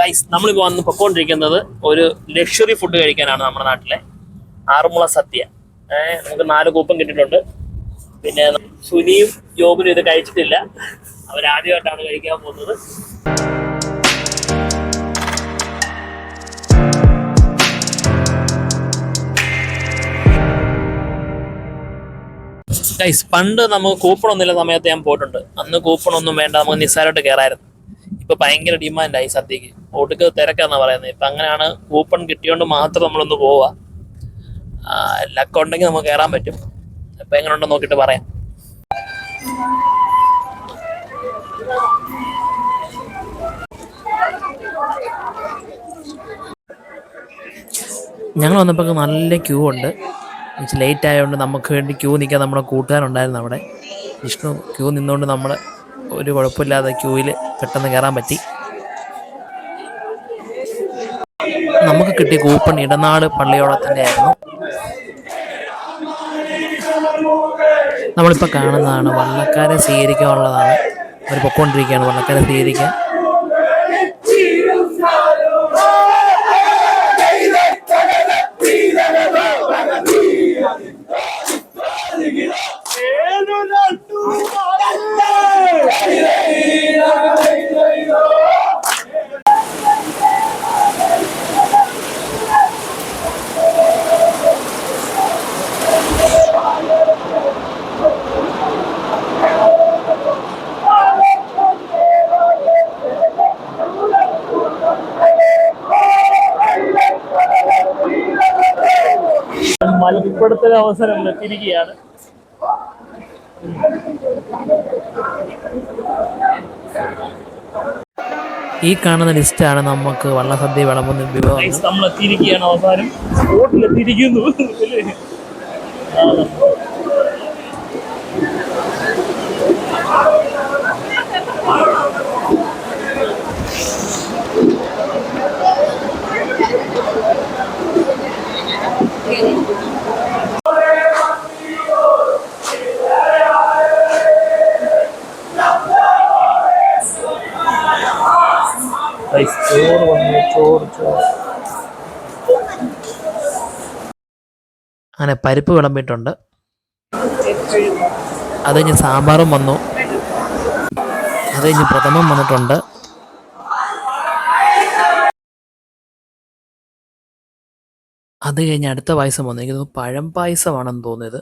Guys നമ്മളിപ്പോൾ വന്ന് പൊക്കോണ്ടിരിക്കുന്നത് ഒരു ലക്ഷറി ഫുഡ് കഴിക്കാനാണ് നമ്മുടെ നാട്ടിലെ ആറുമുള സദ്യ. ഏഹ് നമുക്ക് നാല് കൂപ്പം കിട്ടിയിട്ടുണ്ട്. പിന്നെ സുനിയും ജോബിനും ഇത് കഴിച്ചിട്ടില്ല. അവരാദ്യമായിട്ടാണ് കഴിക്കാൻ പോകുന്നത്. ഗൈസ് പണ്ട് നമുക്ക് കൂപ്പണൊന്നുമില്ല സമയത്ത് ഞാൻ പോയിട്ടുണ്ട്. അന്ന് കൂപ്പണൊന്നും വേണ്ട നമുക്ക് നിസ്സാരമായിട്ട് കയറായിരുന്നു ഇപ്പൊ ഭയങ്കര ഡിമാൻഡായി സദ്യക്ക്. ഒടുക്ക് തിരക്കാന്നാ പറയുന്നത്. ഇപ്പൊ അങ്ങനെയാണ് കൂപ്പൺ കിട്ടിയോണ്ട് മാത്രം നമ്മളൊന്ന് പോവാ. ലക്ക് ഉണ്ടെങ്കിൽ നമുക്ക് കയറാൻ പറ്റും. അപ്പൊ എങ്ങനെ ഉണ്ടോ നോക്കിട്ട് പറയാം. ഞങ്ങൾ വന്നപ്പോൾ നല്ല ക്യൂ ഉണ്ട്. ലേറ്റ് ആയതുകൊണ്ട് നമുക്ക് വേണ്ടി ക്യൂ നിൽക്കാൻ നമ്മുടെ കൂട്ടുകാരുണ്ടായിരുന്നു അവിടെ. വിഷ്ണു ക്യൂ നിന്നുകൊണ്ട് നമ്മൾ ഒരു കുഴപ്പമില്ലാതെ ക്യൂവിൽ പെട്ടെന്ന് കയറാൻ പറ്റി. നമുക്ക് കിട്ടിയ കൂപ്പൺ ഇടനാട് പള്ളിയോടത്തിന്റെ ആയിരുന്നു നമ്മളിപ്പോൾ കാണുന്നതാണ് വള്ളക്കാരെ സ്വീകരിക്കാനുള്ളതാണ്. അവർ പൊക്കോണ്ടിരിക്കുകയാണ് വള്ളക്കാരെ സ്വീകരിക്കാൻ. മലപ്പെടുത്തൽ അവസരം എത്തിയിരിക്കുകയാണ് ഈ കാണുന്ന ലിസ്റ്റാണ് നമുക്ക് വള്ളസദ്യ വിളമ്പുന്ന വിഭവം നമ്മൾ എത്തിയിരിക്കുകയാണ് അവസാനം. സ്പോട്ടിൽ എത്തിയിരിക്കുന്നു ചോറ് വന്നു ചോറ് ചോറ്. അങ്ങനെ പരിപ്പ് വിളമ്പിട്ടുണ്ട് അത് കഴിഞ്ഞ് സാമ്പാറും വന്നു. അത് കഴിഞ്ഞ് പ്രഥമം വന്നിട്ടുണ്ട്. അത് കഴിഞ്ഞ് അടുത്ത പായസം വന്നു. എനിക്ക് തോന്നുന്നു പഴം പായസമാണെന്ന് തോന്നിയത്.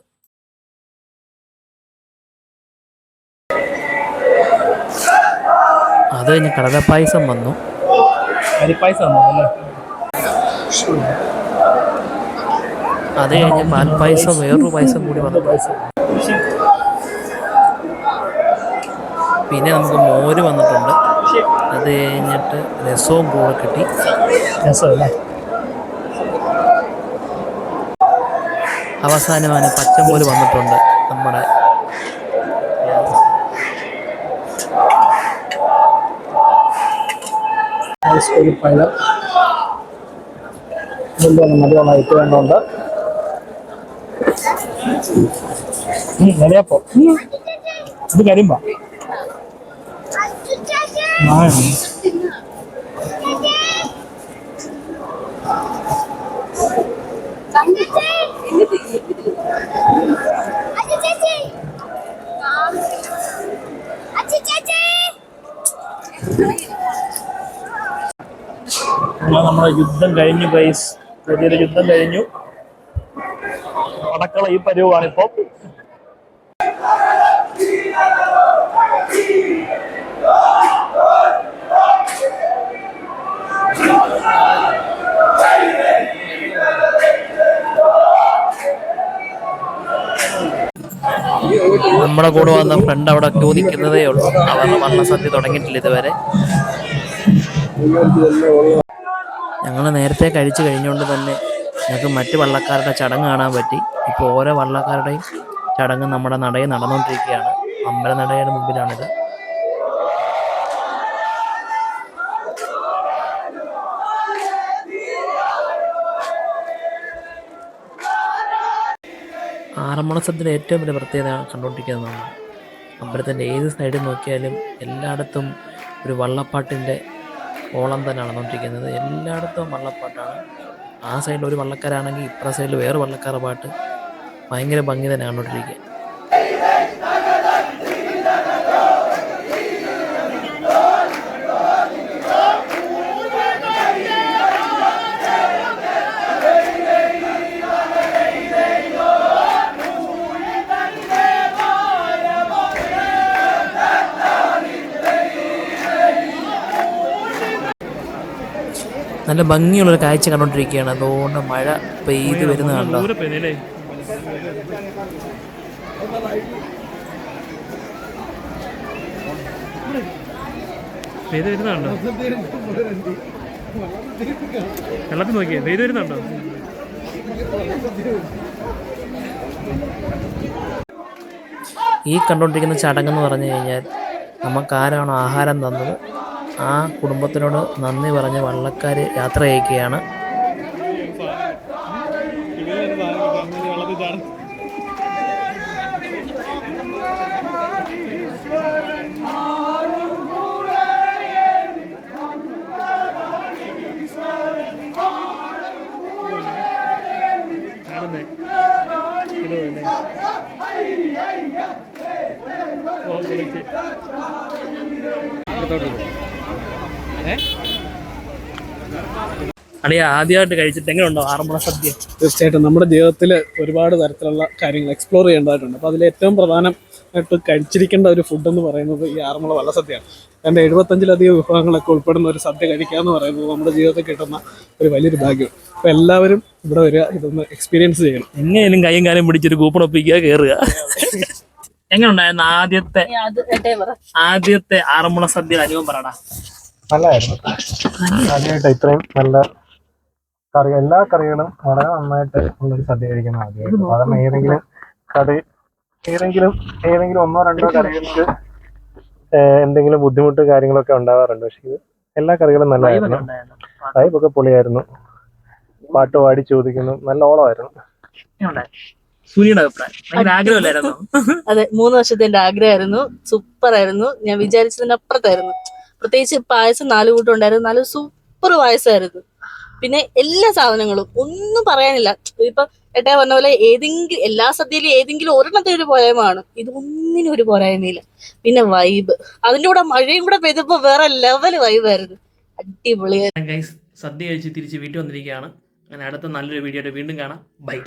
അത് കഴിഞ്ഞ് കടലപ്പായസം വന്നു. അരിപ്പായസം അത് കഴിഞ്ഞ് പാൽപ്പായസം വേറൊരു പായസം കൂടി വന്നു പിന്നെ നമുക്ക് മോര് വന്നിട്ടുണ്ട്. അത് കഴിഞ്ഞിട്ട് രസവും കൂടെ കിട്ടി. രസമല്ലേ? അവസാനമാണ് പച്ചമോര് വന്നിട്ടുണ്ട് നമ്മുടെ ಟಿಕೆಟ್ ಫೈನಲ್ ಮುಂದೆ ಮದುವೆ ನಾವು ಇತ್ತು ಅನ್ನೋ ಒಂದು ನಡೆಯಪ್ಪ ಅದು ಕರಿಮ ಮಾಡಿ കരിമ്പ നമ്മുടെ യുദ്ധം കഴിഞ്ഞു ഗൈസ് പുതിയൊരു യുദ്ധം കഴിഞ്ഞു. അടക്കള ഈ പരുവാണിപ്പോ. നമ്മുടെ കൂടെ വന്ന ഫ്രണ്ട് അവിടെ ചോദിക്കുന്നതേ ഉള്ളൂ. അവരുടെ വണ്ണസദ്യ തുടങ്ങിയിട്ടില്ല ഇതുവരെ. ഞങ്ങൾ നേരത്തെ കഴിച്ചു കഴിഞ്ഞുകൊണ്ട് തന്നെ ഞങ്ങൾക്ക് മറ്റ് വള്ളക്കാരുടെ ചടങ്ങ് കാണാൻ പറ്റി. ഇപ്പോൾ ഓരോ വള്ളക്കാരുടെയും ചടങ്ങ് നമ്മുടെ നടയിൽ നടന്നുകൊണ്ടിരിക്കുകയാണ് അമ്പലനടയുടെ മുമ്പിലാണിത്. ആറന്മുള സ്ഥലത്തിന്റെ ഏറ്റവും വലിയ പ്രത്യേകത കണ്ടുകൊണ്ടിരിക്കുന്നതാണ് അമ്പലത്തിന്റെ ഏത് സൈഡിൽ നോക്കിയാലും എല്ലായിടത്തും ഒരു വള്ളപ്പാട്ടിന്റെ ഓളം തന്നെ നടന്നുകൊണ്ടിരിക്കുന്നത്. എല്ലായിടത്തും വള്ളപ്പാട്ടാണ്. ആ സൈഡിൽ ഒരു വള്ളക്കാരാണെങ്കിൽ ഇപ്പുറ സൈഡിൽ വേറെ വള്ളക്കാരുടെ പാട്ട് ഭയങ്കര ഭംഗി തന്നെ കണ്ടുകൊണ്ടിരിക്കുക. നല്ല ഭംഗിയുള്ളൊരു കാഴ്ച കണ്ടുകൊണ്ടിരിക്കുകയാണ് അതുകൊണ്ട് മഴ പെയ്ത് വരുന്നത് കണ്ടോ? പെയ്ത് വരുന്നുണ്ടോ വെള്ളത്തിൽ നോക്കിയേ പെയ്ത് വരുന്നുണ്ടോ ഈ കണ്ടുകൊണ്ടിരിക്കുന്ന ചടങ്ങെന്ന് പറഞ്ഞു കഴിഞ്ഞാൽ നമുക്കാരാണോ ആഹാരം തന്നത് ആ കുടുംബത്തിനോട് നന്ദി പറഞ്ഞ് വള്ളക്കാർ യാത്ര അയക്കുകയാണ് കാണുന്നേ ഇത് പോലെ. ഓ, വിളിച്ച്. അളിയ ആദ്യമായിട്ട് കഴിച്ചിട്ട് എങ്ങനെയുണ്ടോ ആറന്മുള സദ്യ? തീർച്ചയായിട്ടും നമ്മുടെ ജീവിതത്തിൽ ഒരുപാട് തരത്തിലുള്ള കാര്യങ്ങൾ എക്സ്പ്ലോർ ചെയ്യേണ്ടതായിട്ടുണ്ട്. അപ്പോൾ അതിൽ ഏറ്റവും പ്രധാനമായിട്ട് കഴിച്ചിരിക്കേണ്ട ഒരു ഫുഡ് എന്ന് പറയുന്നത് ഈ ആറന്മുള വള്ളസദ്യയാണ് എന്റെ എഴുപത്തഞ്ചിലധികം വിഭവങ്ങളൊക്കെ ഉൾപ്പെടുന്ന ഒരു സദ്യ കഴിക്കുക എന്ന് പറയുന്നത് നമ്മുടെ ജീവിതത്തിൽ കിട്ടുന്ന ഒരു വലിയൊരു ഭാഗ്യം അപ്പോൾ എല്ലാവരും ഇവിടെ വരിക ഇതൊന്ന് എക്സ്പീരിയൻസ് ചെയ്യണം. എങ്ങനെയും കൈയും കാലം പിടിച്ചൊരു കൂപ്പൺ ഒപ്പിക്കുക കയറുക എങ്ങനെയുണ്ടായിരുന്നു ആദ്യത്തെ ആദ്യത്തെ ആറന്മുള സദ്യ അനുഭവം പറയടാ നല്ലതായിരുന്നു. ആദ്യമായിട്ട് ഇത്രയും നല്ല കറി എല്ലാ കറികളും വളരെ നന്നായിട്ട് ഉള്ളൊരു സദ്യ കഴിക്കുന്ന ആദ്യമായിട്ട് കാരണം ഏതെങ്കിലും കറി ഏതെങ്കിലും ഏതെങ്കിലും ഒന്നോ രണ്ടോ കറികൾക്ക് എന്തെങ്കിലും ബുദ്ധിമുട്ട് കാര്യങ്ങളൊക്കെ ഉണ്ടാവാറുണ്ട്. പക്ഷെ ഇത് എല്ലാ കറികളും നല്ലതായിരുന്നു. ടൈപ്പൊക്കെ പൊളിയായിരുന്നു. പാട്ട് പാടി ചോദിക്കുന്നു. നല്ല ഓളമായിരുന്നു. അഭിപ്രായം. ആഗ്രഹമില്ലായിരുന്നു. അതെ മൂന്ന് വർഷത്തെ എന്റെ ആഗ്രഹമായിരുന്നു. സൂപ്പർ ആയിരുന്നു ഞാൻ വിചാരിച്ചതിന്റെ അപ്പുറത്തായിരുന്നു പ്രത്യേകിച്ച് പായസം നാല് കൂട്ടം ഉണ്ടായിരുന്നു നല്ല സൂപ്പർ പായസമായിരുന്നു. പിന്നെ എല്ലാ സാധനങ്ങളും ഒന്നും പറയാനില്ല. ഇപ്പൊ ഏട്ടാ പറഞ്ഞ പോലെ ഏതെങ്കിലും എല്ലാ സദ്യയിലും ഏതെങ്കിലും ഒരെണ്ണത്തെ ഒരു പോരായ്മയാണ്. ഇത് ഒന്നിനും ഒരു പോരായ്മയില്ല. പിന്നെ വൈബ് അതിന്റെ കൂടെ മഴയും കൂടെ പെയ്തപ്പോ വേറെ ലെവൽ വൈബായിരുന്നു അടിപൊളിയായിരുന്നു. സദ്യ കഴിച്ച് തിരിച്ച് വീട്ടിൽ വന്നിരിക്കുകയാണ്. അങ്ങനെ അടുത്ത നല്ലൊരു വീഡിയോ വീണ്ടും കാണാം. ബൈ